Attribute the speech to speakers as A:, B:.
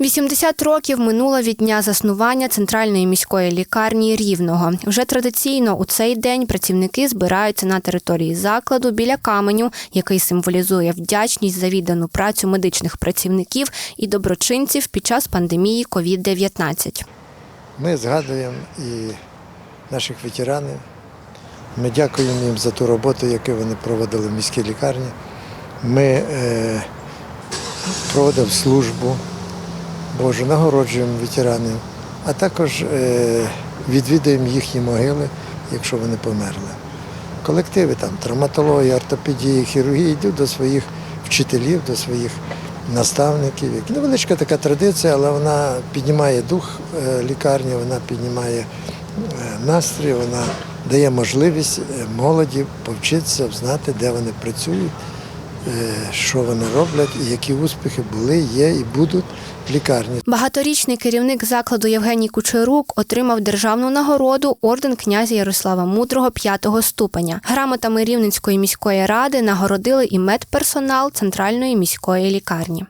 A: 80 років минуло від дня заснування центральної міської лікарні Рівного. Вже традиційно у цей день працівники збираються на території закладу біля каменю, який символізує вдячність за віддану працю медичних працівників і доброчинців під час пандемії COVID-19.
B: Ми згадуємо і наших ветеранів. Ми дякуємо їм за ту роботу, яку вони проводили в міській лікарні. Ми е, проводимо службу Божу, нагороджуємо ветеранів, а також е, відвідуємо їхні могили, якщо вони померли. Колективи там травматології, ортопедії, хірургії йдуть до своїх вчителів, до своїх наставників. Невеличка така традиція, але вона піднімає дух е, лікарні, вона піднімає е, настрій, вона дає можливість молоді повчитися, знати, де вони працюють, що вони роблять і які успіхи були, є і будуть в лікарні.
A: Багаторічний керівник закладу Євгеній Кучерук отримав державну нагороду орден князя Ярослава Мудрого п'ятого ступеня. Грамотами Рівненської міської ради нагородили і медперсонал центральної міської лікарні.